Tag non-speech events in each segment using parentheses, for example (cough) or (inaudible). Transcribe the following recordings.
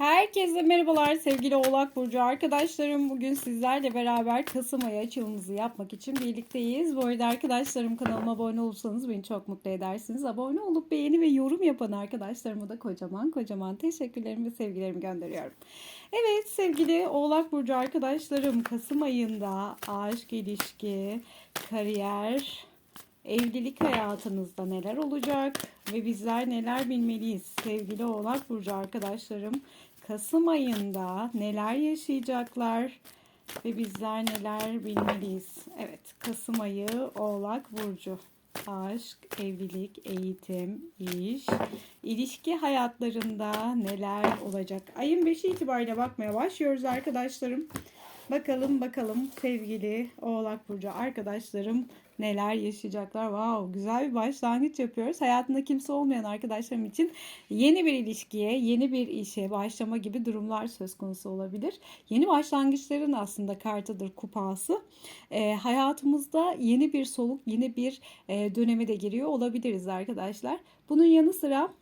Herkese merhabalar sevgili Oğlak Burcu arkadaşlarım. Bugün sizlerle beraber Kasım ayı açılımımızı yapmak için birlikteyiz. Bu arada arkadaşlarım kanalıma abone olursanız beni çok mutlu edersiniz. Abone olup beğeni ve yorum yapan arkadaşlarıma da kocaman kocaman teşekkürlerimi ve sevgilerimi gönderiyorum. Evet sevgili Oğlak Burcu arkadaşlarım Kasım ayında aşk, ilişki, kariyer, evlilik hayatınızda neler olacak ve bizler neler bilmeliyiz sevgili Oğlak Burcu arkadaşlarım. Kasım ayında neler yaşayacaklar ve bizler neler bilmeliyiz. Evet Kasım ayı Oğlak Burcu. Aşk, evlilik, eğitim, iş, ilişki hayatlarında neler olacak? Ayın 5'i itibariyle bakmaya başlıyoruz arkadaşlarım. Bakalım bakalım sevgili Oğlak Burcu arkadaşlarım neler yaşayacaklar. Wow, güzel bir başlangıç yapıyoruz. Hayatında kimse olmayan arkadaşlarım için yeni bir ilişkiye, yeni bir işe başlama gibi durumlar söz konusu olabilir. Yeni başlangıçların aslında kartıdır kupası. E, hayatımızda yeni bir soluk, yeni bir e, döneme de giriyor olabiliriz arkadaşlar. Bunun yanı sıra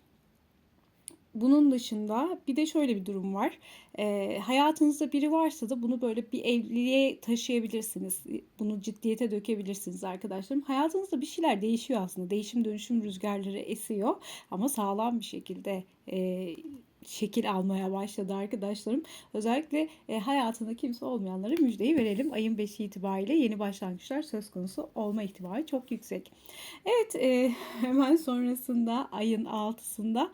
bunun dışında bir de şöyle bir durum var. E, hayatınızda biri varsa da bunu böyle bir evliliğe taşıyabilirsiniz. Bunu ciddiyete dökebilirsiniz arkadaşlarım. Hayatınızda bir şeyler değişiyor aslında. Değişim dönüşüm rüzgarları esiyor ama sağlam bir şekilde e, şekil almaya başladı arkadaşlarım. Özellikle e, hayatında kimse olmayanlara müjdeyi verelim. Ayın 5'i itibariyle yeni başlangıçlar söz konusu olma ihtimali çok yüksek. Evet e, (laughs) hemen sonrasında ayın 6'sında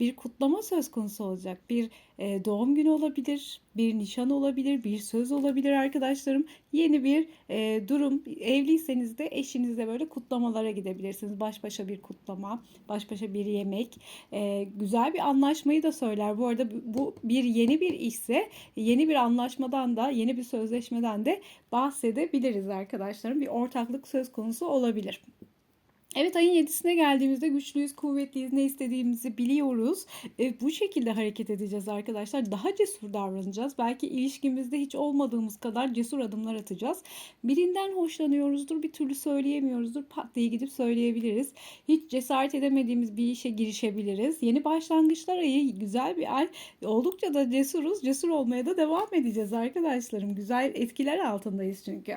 bir kutlama söz konusu olacak. Bir e, doğum günü olabilir, bir nişan olabilir, bir söz olabilir arkadaşlarım. Yeni bir e, durum. Evliyseniz de eşinizle böyle kutlamalara gidebilirsiniz. Baş başa bir kutlama, baş başa bir yemek. E, güzel bir anlaşmayı da söyler. Bu arada bu bir yeni bir işse yeni bir anlaşmadan da yeni bir sözleşmeden de bahsedebiliriz arkadaşlarım. Bir ortaklık söz konusu olabilir. Evet ayın 7'sine geldiğimizde güçlüyüz, kuvvetliyiz, ne istediğimizi biliyoruz. E, bu şekilde hareket edeceğiz arkadaşlar. Daha cesur davranacağız. Belki ilişkimizde hiç olmadığımız kadar cesur adımlar atacağız. Birinden hoşlanıyoruzdur, bir türlü söyleyemiyoruzdur. Pat diye gidip söyleyebiliriz. Hiç cesaret edemediğimiz bir işe girişebiliriz. Yeni başlangıçlar ayı güzel bir ay. Oldukça da cesuruz. Cesur olmaya da devam edeceğiz arkadaşlarım. Güzel etkiler altındayız çünkü.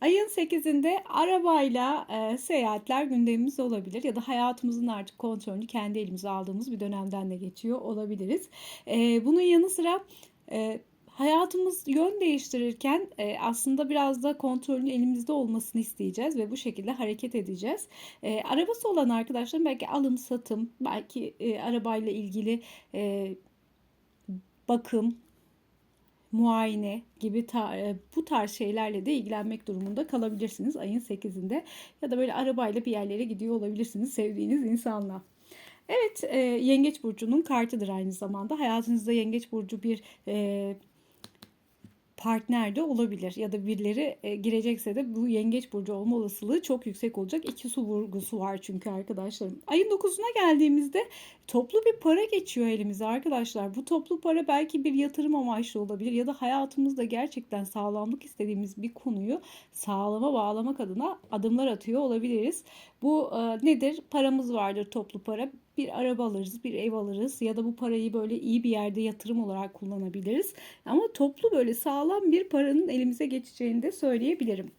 Ayın 8'inde arabayla e, seyahatler gündemimiz olabilir ya da hayatımızın artık kontrolünü kendi elimize aldığımız bir dönemden de geçiyor olabiliriz. E, bunun yanı sıra e, hayatımız yön değiştirirken e, aslında biraz da kontrolün elimizde olmasını isteyeceğiz ve bu şekilde hareket edeceğiz. E, arabası olan arkadaşlar belki alım satım, belki e, arabayla ilgili e, bakım, muayene gibi ta, e, bu tarz şeylerle de ilgilenmek durumunda kalabilirsiniz ayın 8'inde ya da böyle arabayla bir yerlere gidiyor olabilirsiniz sevdiğiniz insanla. Evet, e, Yengeç burcunun kartıdır aynı zamanda. Hayatınızda Yengeç burcu bir e, partner de olabilir ya da birileri e, girecekse de bu yengeç burcu olma olasılığı çok yüksek olacak. İki su vurgusu var çünkü arkadaşlarım. Ayın 9'una geldiğimizde toplu bir para geçiyor elimize arkadaşlar. Bu toplu para belki bir yatırım amaçlı olabilir ya da hayatımızda gerçekten sağlamlık istediğimiz bir konuyu sağlama bağlamak adına adımlar atıyor olabiliriz. Bu e, nedir? Paramız vardır toplu para bir araba alırız, bir ev alırız ya da bu parayı böyle iyi bir yerde yatırım olarak kullanabiliriz. Ama toplu böyle sağlam bir paranın elimize geçeceğini de söyleyebilirim.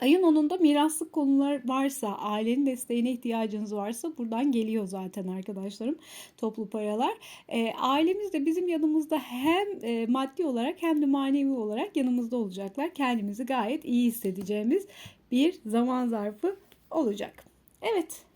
Ayın 10'unda miraslık konular varsa, ailenin desteğine ihtiyacınız varsa buradan geliyor zaten arkadaşlarım toplu paralar. E, ailemiz de bizim yanımızda hem e, maddi olarak hem de manevi olarak yanımızda olacaklar. Kendimizi gayet iyi hissedeceğimiz bir zaman zarfı olacak. Evet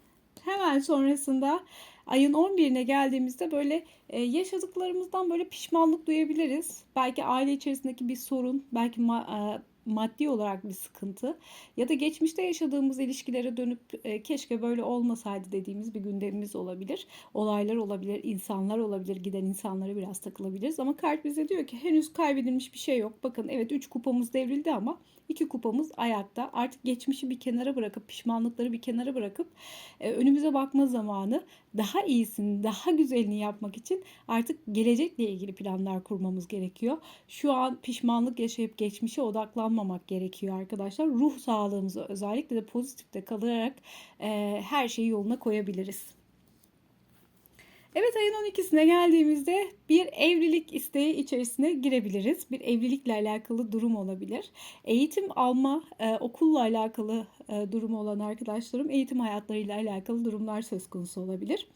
hemen sonrasında ayın 11'ine geldiğimizde böyle e, yaşadıklarımızdan böyle pişmanlık duyabiliriz. Belki aile içerisindeki bir sorun, belki ma- e, maddi olarak bir sıkıntı ya da geçmişte yaşadığımız ilişkilere dönüp e, keşke böyle olmasaydı dediğimiz bir gündemimiz olabilir. Olaylar olabilir, insanlar olabilir, giden insanlara biraz takılabiliriz ama kart bize diyor ki henüz kaybedilmiş bir şey yok. Bakın evet 3 kupamız devrildi ama iki kupamız ayakta. Artık geçmişi bir kenara bırakıp pişmanlıkları bir kenara bırakıp e, önümüze bakma zamanı daha iyisini, daha güzelini yapmak için artık gelecekle ilgili planlar kurmamız gerekiyor. Şu an pişmanlık yaşayıp geçmişe odaklanmamak gerekiyor arkadaşlar. Ruh sağlığımızı özellikle de pozitifte kalarak e, her şeyi yoluna koyabiliriz. Evet ayın 12'sine geldiğimizde bir evlilik isteği içerisine girebiliriz. Bir evlilikle alakalı durum olabilir. Eğitim alma, e, okulla alakalı e, durumu olan arkadaşlarım eğitim hayatlarıyla alakalı durumlar söz konusu olabilir.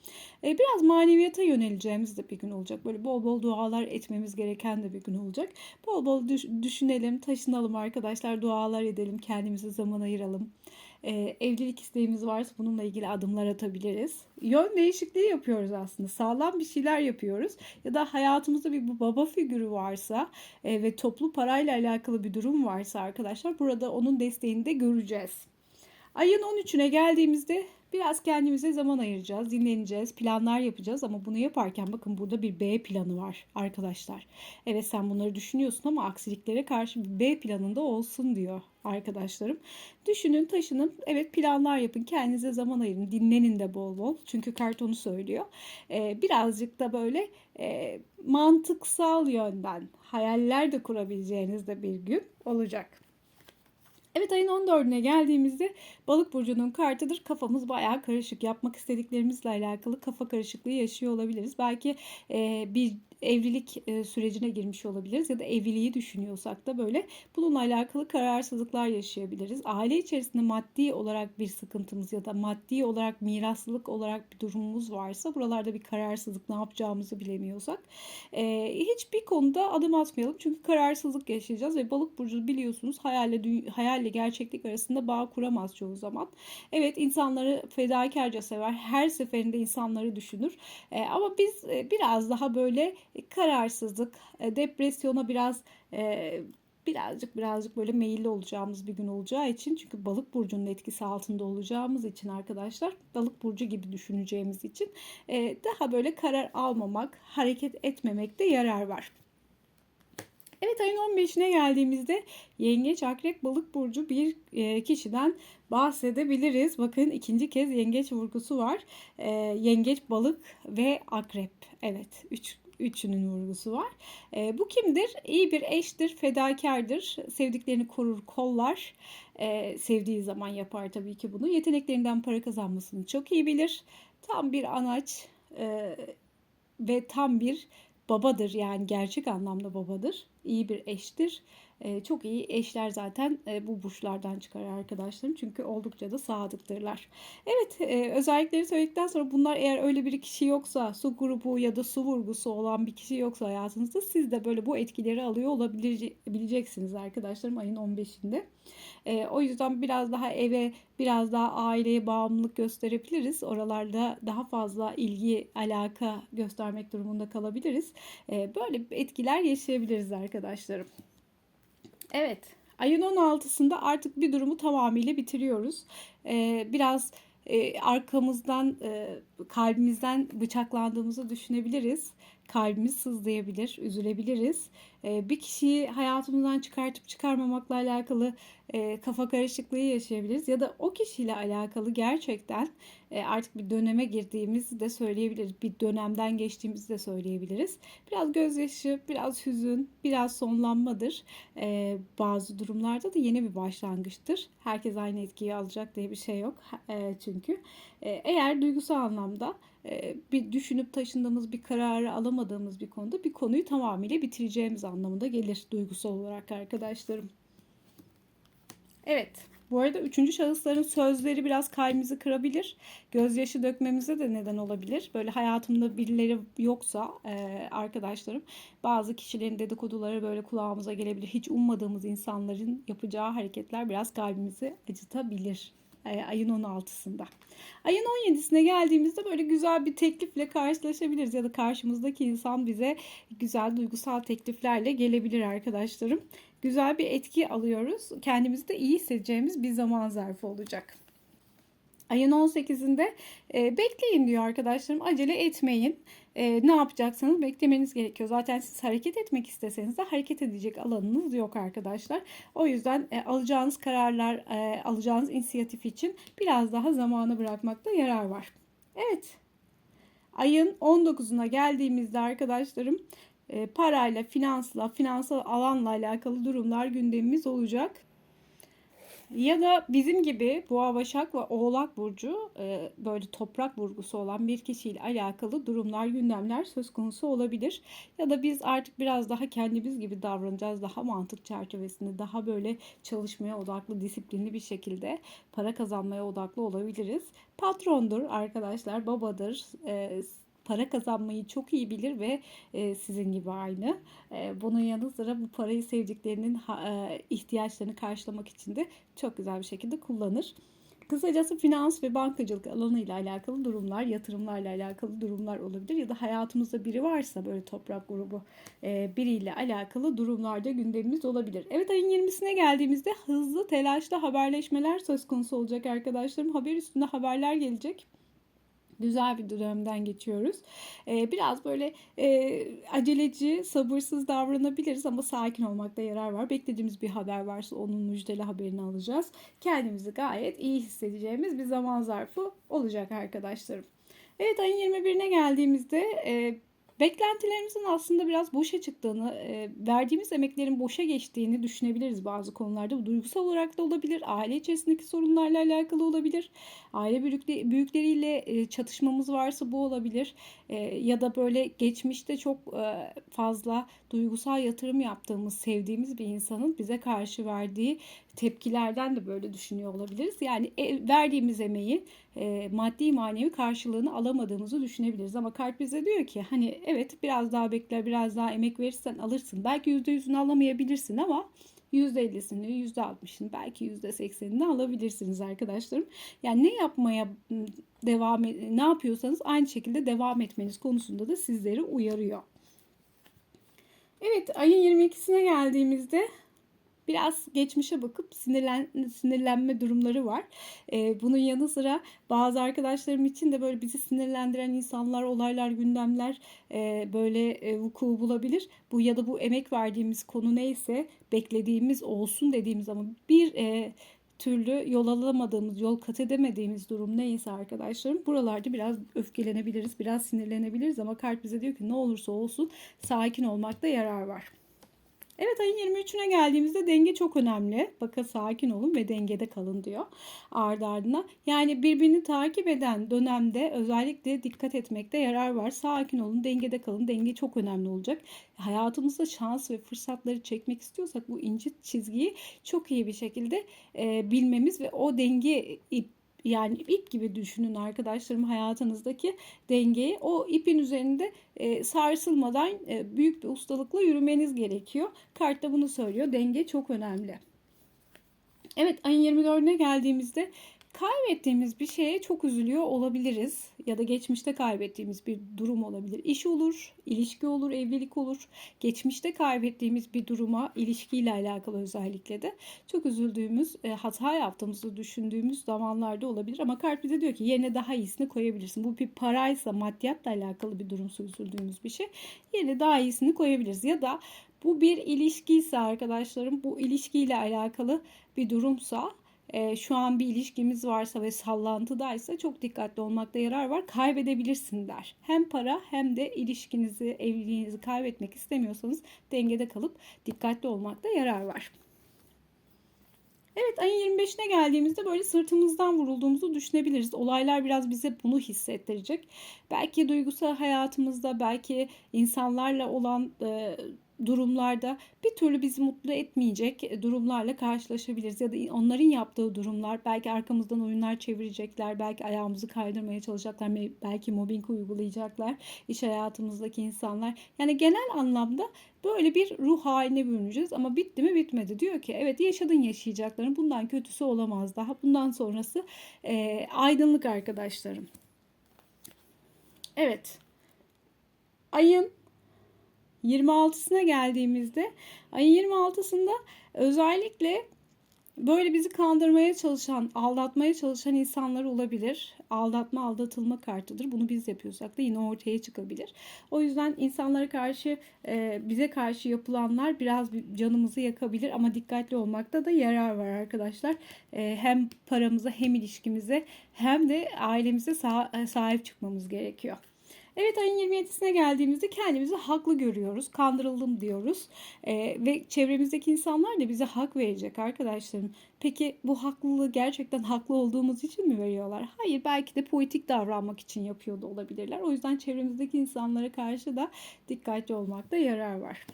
E, biraz maneviyata yöneleceğimiz de bir gün olacak. Böyle bol bol dualar etmemiz gereken de bir gün olacak. Bol bol düş- düşünelim, taşınalım arkadaşlar, dualar edelim, kendimize zaman ayıralım. E, evlilik isteğimiz varsa bununla ilgili adımlar atabiliriz. Yön değişikliği yapıyoruz aslında. Sağlam bir şeyler yapıyoruz. Ya da hayatımızda bir bu baba figürü varsa e, ve toplu parayla alakalı bir durum varsa arkadaşlar burada onun desteğini de göreceğiz. Ayın 13'üne geldiğimizde biraz kendimize zaman ayıracağız, dinleneceğiz, planlar yapacağız ama bunu yaparken bakın burada bir B planı var arkadaşlar. Evet sen bunları düşünüyorsun ama aksiliklere karşı bir B planında olsun diyor arkadaşlarım. Düşünün, taşının, evet planlar yapın, kendinize zaman ayırın, dinlenin de bol bol. Çünkü kart onu söylüyor. Ee, birazcık da böyle e, mantıksal yönden hayaller de kurabileceğiniz de bir gün olacak. Evet ayın 14'üne geldiğimizde balık burcunun kartıdır. Kafamız bayağı karışık. Yapmak istediklerimizle alakalı kafa karışıklığı yaşıyor olabiliriz. Belki e, bir evlilik sürecine girmiş olabiliriz ya da evliliği düşünüyorsak da böyle bununla alakalı kararsızlıklar yaşayabiliriz. Aile içerisinde maddi olarak bir sıkıntımız ya da maddi olarak miraslılık olarak bir durumumuz varsa buralarda bir kararsızlık ne yapacağımızı bilemiyorsak hiçbir konuda adım atmayalım çünkü kararsızlık yaşayacağız ve balık burcu biliyorsunuz hayalle hayalle gerçeklik arasında bağ kuramaz çoğu zaman. Evet insanları fedakarca sever. Her seferinde insanları düşünür. E, ama biz e, biraz daha böyle kararsızlık, e, depresyona biraz e, birazcık birazcık böyle meyilli olacağımız bir gün olacağı için çünkü balık burcunun etkisi altında olacağımız için arkadaşlar balık burcu gibi düşüneceğimiz için e, daha böyle karar almamak, hareket etmemekte yarar var. Evet ayın 15'ine geldiğimizde yengeç, akrep, balık burcu bir kişiden bahsedebiliriz. Bakın ikinci kez yengeç vurgusu var. Yengeç, balık ve akrep. Evet 3 üçünün vurgusu var. E, bu kimdir? İyi bir eştir, fedakardır, sevdiklerini korur, kollar. E, sevdiği zaman yapar tabii ki bunu. Yeteneklerinden para kazanmasını çok iyi bilir. Tam bir anaç e, ve tam bir babadır yani gerçek anlamda babadır. İyi bir eştir. E, çok iyi eşler zaten e, bu burçlardan çıkar arkadaşlarım. Çünkü oldukça da sadıktırlar. Evet e, özellikleri söyledikten sonra bunlar eğer öyle bir kişi yoksa su grubu ya da su vurgusu olan bir kişi yoksa hayatınızda siz de böyle bu etkileri alıyor olabileceksiniz arkadaşlarım ayın 15'inde. E, o yüzden biraz daha eve biraz daha aileye bağımlılık gösterebiliriz. Oralarda daha fazla ilgi alaka göstermek durumunda kalabiliriz. E, böyle etkiler yaşayabiliriz arkadaşlarım. Evet. Ayın 16'sında artık bir durumu tamamıyla bitiriyoruz. Ee, biraz e, arkamızdan, e, kalbimizden bıçaklandığımızı düşünebiliriz. Kalbimiz sızlayabilir, üzülebiliriz. E, bir kişiyi hayatımızdan çıkartıp çıkarmamakla alakalı e, kafa karışıklığı yaşayabiliriz. Ya da o kişiyle alakalı gerçekten e, artık bir döneme girdiğimizi de söyleyebiliriz. Bir dönemden geçtiğimizi de söyleyebiliriz. Biraz gözyaşı, biraz hüzün, biraz sonlanmadır. E, bazı durumlarda da yeni bir başlangıçtır. Herkes aynı etkiyi alacak diye bir şey yok. E, çünkü e, eğer duygusal anlamda bir düşünüp taşındığımız bir kararı alamadığımız bir konuda bir konuyu tamamıyla bitireceğimiz anlamında gelir duygusal olarak arkadaşlarım. Evet. Bu arada üçüncü şahısların sözleri biraz kalbimizi kırabilir. Gözyaşı dökmemize de neden olabilir. Böyle hayatımda birileri yoksa e, arkadaşlarım bazı kişilerin dedikoduları böyle kulağımıza gelebilir. Hiç ummadığımız insanların yapacağı hareketler biraz kalbimizi acıtabilir ayın 16'sında. Ayın 17'sine geldiğimizde böyle güzel bir teklifle karşılaşabiliriz ya da karşımızdaki insan bize güzel duygusal tekliflerle gelebilir arkadaşlarım. Güzel bir etki alıyoruz. Kendimizi de iyi hissedeceğimiz bir zaman zarfı olacak. Ayın 18'inde e, bekleyin diyor arkadaşlarım. Acele etmeyin. E, ne yapacaksanız beklemeniz gerekiyor. Zaten siz hareket etmek isteseniz de hareket edecek alanınız yok arkadaşlar. O yüzden e, alacağınız kararlar, e, alacağınız inisiyatif için biraz daha zamanı bırakmakta yarar var. Evet. Ayın 19'una geldiğimizde arkadaşlarım e, parayla, finansla, finansal alanla alakalı durumlar gündemimiz olacak. Ya da bizim gibi Boğa, Başak ve Oğlak Burcu e, böyle toprak vurgusu olan bir kişiyle alakalı durumlar, gündemler söz konusu olabilir. Ya da biz artık biraz daha kendimiz gibi davranacağız. Daha mantık çerçevesinde, daha böyle çalışmaya odaklı, disiplinli bir şekilde para kazanmaya odaklı olabiliriz. Patrondur arkadaşlar, babadır, e, para kazanmayı çok iyi bilir ve e, sizin gibi aynı. E, bunun yanı sıra bu parayı sevdiklerinin e, ihtiyaçlarını karşılamak için de çok güzel bir şekilde kullanır. Kısacası finans ve bankacılık alanıyla alakalı durumlar, yatırımlarla alakalı durumlar olabilir ya da hayatımızda biri varsa böyle toprak grubu e, biriyle alakalı durumlarda gündemimiz olabilir. Evet ayın 20'sine geldiğimizde hızlı, telaşlı haberleşmeler söz konusu olacak arkadaşlarım. Haber üstünde haberler gelecek güzel bir dönemden geçiyoruz. Ee, biraz böyle e, aceleci, sabırsız davranabiliriz ama sakin olmakta yarar var. Beklediğimiz bir haber varsa onun müjdeli haberini alacağız. Kendimizi gayet iyi hissedeceğimiz bir zaman zarfı olacak arkadaşlarım. Evet ayın 21'ine geldiğimizde e, Beklentilerimizin aslında biraz boşa çıktığını, e, verdiğimiz emeklerin boşa geçtiğini düşünebiliriz bazı konularda. Bu duygusal olarak da olabilir, aile içerisindeki sorunlarla alakalı olabilir. Aile büyükleriyle e, çatışmamız varsa bu olabilir. E, ya da böyle geçmişte çok fazla duygusal yatırım yaptığımız, sevdiğimiz bir insanın bize karşı verdiği tepkilerden de böyle düşünüyor olabiliriz. Yani verdiğimiz emeği maddi manevi karşılığını alamadığımızı düşünebiliriz. Ama kart bize diyor ki hani evet biraz daha bekler, biraz daha emek verirsen alırsın. Belki %100'ünü alamayabilirsin ama %50'sini, %60'ını, belki %80'ini alabilirsiniz arkadaşlarım. Yani ne yapmaya devam ne yapıyorsanız aynı şekilde devam etmeniz konusunda da sizleri uyarıyor. Evet, ayın 22'sine geldiğimizde biraz geçmişe bakıp sinirlen, sinirlenme durumları var. E, bunun yanı sıra bazı arkadaşlarım için de böyle bizi sinirlendiren insanlar, olaylar, gündemler e, böyle e, vuku bulabilir. Bu ya da bu emek verdiğimiz konu neyse beklediğimiz olsun dediğimiz ama bir e, türlü yol alamadığımız, yol kat edemediğimiz durum neyse arkadaşlarım buralarda biraz öfkelenebiliriz, biraz sinirlenebiliriz ama kart bize diyor ki ne olursa olsun sakin olmakta yarar var. Evet ayın 23'üne geldiğimizde denge çok önemli. Bakın sakin olun ve dengede kalın diyor ardı ardına. Yani birbirini takip eden dönemde özellikle dikkat etmekte yarar var. Sakin olun, dengede kalın. Denge çok önemli olacak. Hayatımızda şans ve fırsatları çekmek istiyorsak bu ince çizgiyi çok iyi bir şekilde e, bilmemiz ve o denge ip yani ip gibi düşünün arkadaşlarım hayatınızdaki dengeyi o ipin üzerinde e, sarsılmadan e, büyük bir ustalıkla yürümeniz gerekiyor. Kart da bunu söylüyor. Denge çok önemli. Evet ayın 24'üne geldiğimizde kaybettiğimiz bir şeye çok üzülüyor olabiliriz ya da geçmişte kaybettiğimiz bir durum olabilir. İş olur, ilişki olur, evlilik olur. Geçmişte kaybettiğimiz bir duruma, ilişkiyle alakalı özellikle de çok üzüldüğümüz, e, hata yaptığımızı düşündüğümüz zamanlarda olabilir. Ama kart bize diyor ki yerine daha iyisini koyabilirsin. Bu bir paraysa, maddiyatla alakalı bir durumsa üzüldüğümüz bir şey. Yerine daha iyisini koyabiliriz. Ya da bu bir ilişkiyse arkadaşlarım, bu ilişkiyle alakalı bir durumsa e, şu an bir ilişkimiz varsa ve sallantıdaysa çok dikkatli olmakta yarar var. Kaybedebilirsin der. Hem para hem de ilişkinizi, evliliğinizi kaybetmek istemiyorsanız dengede kalıp dikkatli olmakta yarar var. Evet ayın 25'ine geldiğimizde böyle sırtımızdan vurulduğumuzu düşünebiliriz. Olaylar biraz bize bunu hissettirecek. Belki duygusal hayatımızda, belki insanlarla olan e, durumlarda bir türlü bizi mutlu etmeyecek durumlarla karşılaşabiliriz. Ya da onların yaptığı durumlar belki arkamızdan oyunlar çevirecekler, belki ayağımızı kaydırmaya çalışacaklar, belki mobbing uygulayacaklar iş hayatımızdaki insanlar. Yani genel anlamda böyle bir ruh haline bürüneceğiz ama bitti mi bitmedi. Diyor ki evet yaşadın yaşayacakların bundan kötüsü olamaz daha. Bundan sonrası e, aydınlık arkadaşlarım. Evet. Ayın 26'sına geldiğimizde ayın 26'sında özellikle böyle bizi kandırmaya çalışan, aldatmaya çalışan insanlar olabilir. Aldatma, aldatılma kartıdır. Bunu biz yapıyorsak da yine ortaya çıkabilir. O yüzden insanlara karşı, e, bize karşı yapılanlar biraz canımızı yakabilir ama dikkatli olmakta da yarar var arkadaşlar. E, hem paramıza hem ilişkimize hem de ailemize sahip çıkmamız gerekiyor. Evet ayın 27'sine geldiğimizde kendimizi haklı görüyoruz. Kandırıldım diyoruz. Ee, ve çevremizdeki insanlar da bize hak verecek arkadaşlarım. Peki bu haklılığı gerçekten haklı olduğumuz için mi veriyorlar? Hayır belki de politik davranmak için yapıyor da olabilirler. O yüzden çevremizdeki insanlara karşı da dikkatli olmakta yarar var.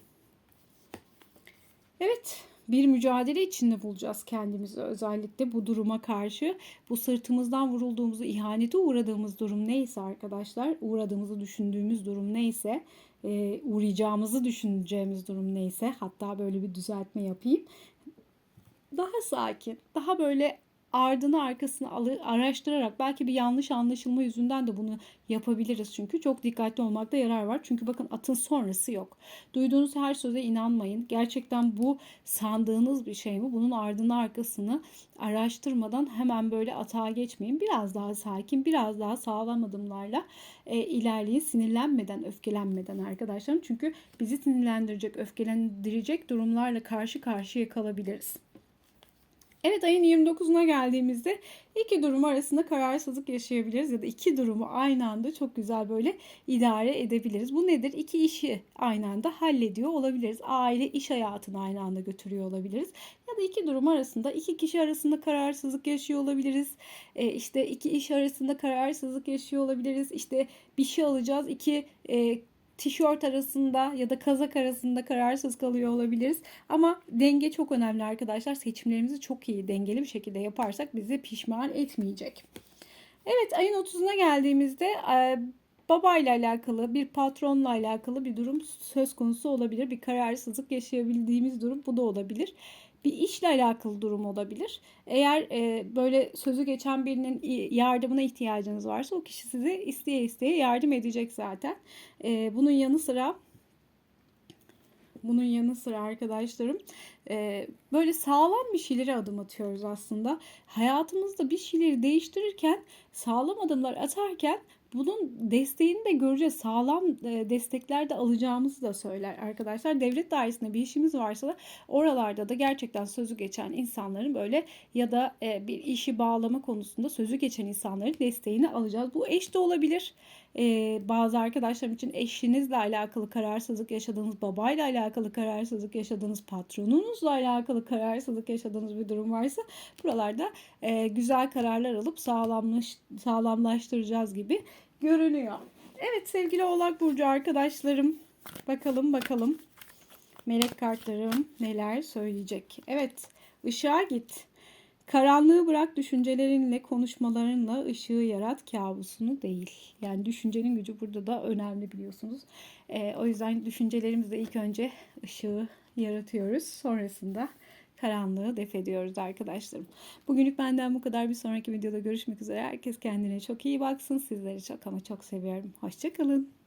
Evet, bir mücadele içinde bulacağız kendimizi özellikle bu duruma karşı. Bu sırtımızdan vurulduğumuzu, ihanete uğradığımız durum neyse arkadaşlar, uğradığımızı düşündüğümüz durum neyse, e, uğrayacağımızı düşüneceğimiz durum neyse, hatta böyle bir düzeltme yapayım. Daha sakin, daha böyle ardını arkasını araştırarak belki bir yanlış anlaşılma yüzünden de bunu yapabiliriz çünkü çok dikkatli olmakta yarar var. Çünkü bakın atın sonrası yok. Duyduğunuz her söze inanmayın. Gerçekten bu sandığınız bir şey mi? Bunun ardını arkasını araştırmadan hemen böyle atağa geçmeyin. Biraz daha sakin, biraz daha sağlam adımlarla e, ilerleyin. Sinirlenmeden, öfkelenmeden arkadaşlarım. Çünkü bizi sinirlendirecek, öfkelendirecek durumlarla karşı karşıya kalabiliriz. Evet ayın 29'una geldiğimizde iki durum arasında kararsızlık yaşayabiliriz ya da iki durumu aynı anda çok güzel böyle idare edebiliriz. Bu nedir? İki işi aynı anda hallediyor olabiliriz. Aile iş hayatını aynı anda götürüyor olabiliriz. Ya da iki durum arasında iki kişi arasında kararsızlık yaşıyor olabiliriz. E, işte iki iş arasında kararsızlık yaşıyor olabiliriz. İşte bir şey alacağız. iki e, tişört arasında ya da kazak arasında kararsız kalıyor olabiliriz. Ama denge çok önemli arkadaşlar. Seçimlerimizi çok iyi dengeli bir şekilde yaparsak bizi pişman etmeyecek. Evet ayın 30'una geldiğimizde e, babayla alakalı bir patronla alakalı bir durum söz konusu olabilir. Bir kararsızlık yaşayabildiğimiz durum bu da olabilir bir işle alakalı durum olabilir. Eğer e, böyle sözü geçen birinin yardımına ihtiyacınız varsa o kişi size isteye isteye yardım edecek zaten. E, bunun yanı sıra bunun yanı sıra arkadaşlarım e, böyle sağlam bir şeylere adım atıyoruz aslında. Hayatımızda bir şeyleri değiştirirken sağlam adımlar atarken bunun desteğini de göreceğiz. Sağlam e, destekler de alacağımızı da söyler arkadaşlar. Devlet dairesinde bir işimiz varsa da oralarda da gerçekten sözü geçen insanların böyle ya da e, bir işi bağlama konusunda sözü geçen insanların desteğini alacağız. Bu eş de olabilir. Ee, bazı arkadaşlarım için eşinizle alakalı kararsızlık yaşadığınız, babayla alakalı kararsızlık yaşadığınız, patronunuzla alakalı kararsızlık yaşadığınız bir durum varsa buralarda e, güzel kararlar alıp sağlamlaş, sağlamlaştıracağız gibi görünüyor. Evet sevgili Oğlak Burcu arkadaşlarım bakalım bakalım melek kartlarım neler söyleyecek. Evet ışığa git. Karanlığı bırak düşüncelerinle, konuşmalarınla ışığı yarat kabusunu değil. Yani düşüncenin gücü burada da önemli biliyorsunuz. Ee, o yüzden düşüncelerimizle ilk önce ışığı yaratıyoruz. Sonrasında karanlığı def ediyoruz arkadaşlarım. Bugünlük benden bu kadar. Bir sonraki videoda görüşmek üzere. Herkes kendine çok iyi baksın. Sizleri çok ama çok seviyorum. Hoşçakalın.